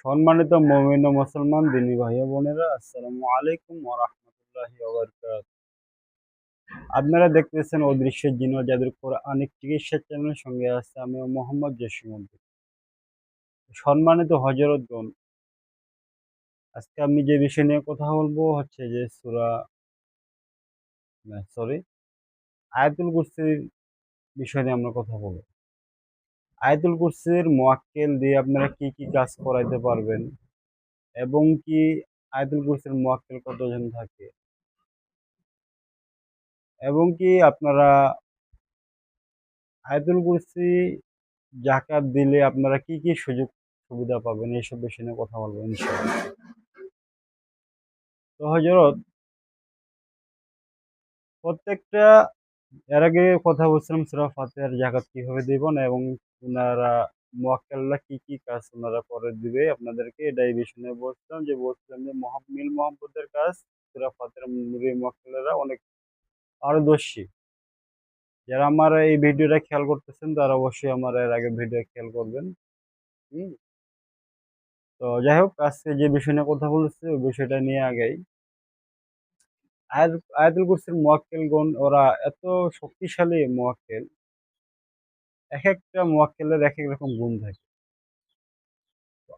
সম্মানিত মমিন মুসলমান দিনী ভাই বোনেরা, আসসালামু আলাইকুম ওয়া রাহমাতুল্লাহি ওয়া বারাকাতুহু। আপনারা দেখতেছেন অদৃশ্য জিন জাদুর কোরআনিক চিকিৎসা চ্যানেলের সঙ্গে আছে আমি মোহাম্মদ জসিমউদ্দিন সম্মানিত হযরতগণ আজকে আমি যে বিষয় নিয়ে কথা বলব হচ্ছে যে সূরা সরি আয়াতুল কুরসির বিষয় নিয়ে আমরা কথা বলব। আয়াতুল কুরসির মোয়াক্কেল দিয়ে আপনারা কি কি কাজ করাইতে পারবেন? এবং কি আয়াতুল কুরসির মোয়াক্কেল কতজন থাকে? এবং কি আপনারা আয়াতুল কুরসি জাকাত দিলে আপনারা কি কি সুযোগ সুবিধা পাবেন? এইসব বিষয় নিয়ে কথা বলব ইনশাআল্লাহ। তো হজরত প্রত্যেকটা এর আগে কথা বলছিলাম সুরা ফাতিহার জাকাত কীভাবে দিবেন এবং ওনারা মোয়াক্কেলরা কি কি কাজ ওনারা করে দিবে আপনাদেরকে এটা এই বিষয় বলছিলাম যে বলছিলাম যে মিল মোহাম্মদের কাজ সুরা ফাতিহার মোয়াক্কেলরা অনেক পারদর্শী। যারা আমার এই ভিডিওটা খেয়াল করতেছেন তারা অবশ্যই আমার এর আগে ভিডিও খেয়াল করবেন। তো যাই হোক, আজকে যে বিষয় নিয়ে কথা বলছি ওই বিষয়টা নিয়ে আগেই। আয়াতুল কুরসির মোয়াক্কেলগণ ওরা এত শক্তিশালী মোয়াক্কেল এক একটা মোয়াক্কেলের এক এক রকম গুণ থাকে।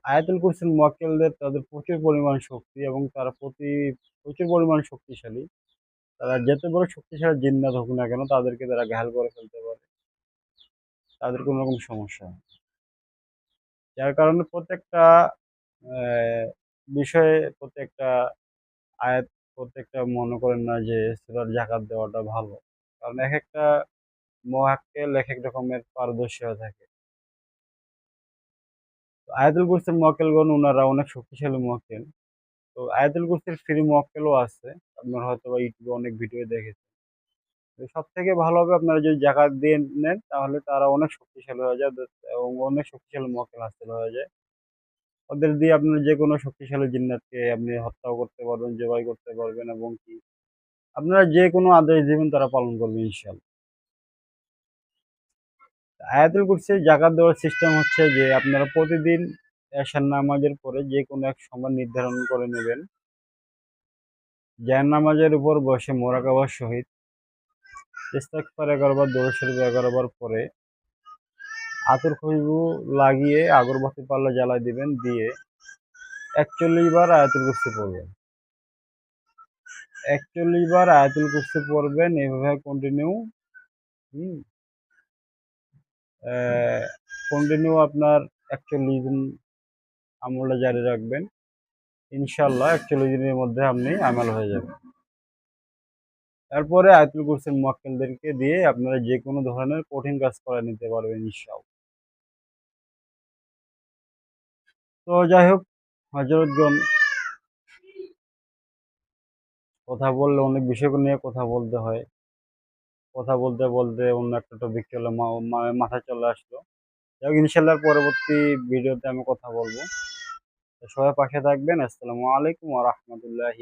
আয়াতুল কুরসির মোয়াক্কেলদের তাদের প্রচুর পরিমাণ শক্তি এবং তারা প্রতি, প্রচুর পরিমাণ শক্তিশালী। তারা যত বড় শক্তিশালী জিন্নাত হোক না কেন, তাদেরকে তারা ঘায়াল করে ফেলতে পারে। তাদের কোনো রকম সমস্যা যার কারণে প্রত্যেকটা বিষয়ে প্রত্যেকটা আয়াত প্রত্যেকটা মনে করেন না যে সুরার জাকাত দেওয়াটা ভালো। কারণ এক একটা মহাক্কেল এক এক রকমের পারদর্শী হয়ে থাকে। আয়াতুল কুরসির মক্কেলগণ ওনারা অনেক শক্তিশালী মক্কেল তো আয়াতুল কুরসির ফ্রি মক্কেলও আছে। আপনার হয়তো বা ইউটিউবে অনেক ভিডিও দেখেছেন। সব থেকে ভালো হবে আপনারা যদি জাকাত দিয়ে নেন, তাহলে তারা অনেক শক্তিশালী হয়ে যায় এবং অনেক শক্তিশালী মক্কেল হাসিল হয়ে যায়। ওদের দিয়ে আপনার যে কোনো শক্তিশালী জিন্নাতকে আপনি হত্যাও করতে পারবেন, জবাই করতে পারবেন এবং কি আপনারা যে কোনো আদেশ দিবেন তারা পালন করবে ইনশাল্লাহ আয়াতুল কুরসি জাকাত দেওয়ার সিস্টেম হচ্ছে যে আপনারা প্রতিদিন এশার নামাজের পরে যে কোনো এক সময় নির্ধারণ করে নেবেন। জান নামাজের উপর বসে মোরাকাবার সহিত ইস্তাকফার এগারো বার দৌড় শরীফ এগারো বার পরে আতর খুশবু লাগিয়ে আগরবাতি পাল্লা জ্বালায় দিবেন, দিয়ে একচল্লিশ বার আয়াতুল কুরসি পড়বেন। একচল্লিশ বার আয়াতুল কুরসি পড়বেন, এভাবে কন্টিনিউ হুম কন্টিনিউ আপনার একচল্লিশ দিন আমলটা জারি রাখবেন। ইনশাল্লাহ একচল্লিশ দিনের মধ্যে আপনি আমল হয়ে যাবেন তারপরে আয়াতুল কুরসির মোয়াক্কেলদেরকে দিয়ে আপনারা যে কোনো ধরনের কঠিন কাজ করে নিতে পারবেন ইনশাল্লাহ তো যাই হোক হজরতগণ কথা বললে, অনেক বিষয় নিয়ে কথা বলতে হয়। কথা বলতে বলতে অন্য একটা টপিক চলে মাথায় চলে আসলো। যাই হোক ইনশাল্লাহ পরবর্তী ভিডিওতে আমি কথা বলব। সবাই পাশে থাকবেন। আসসালামু আলাইকুম রহমতুল্লাহ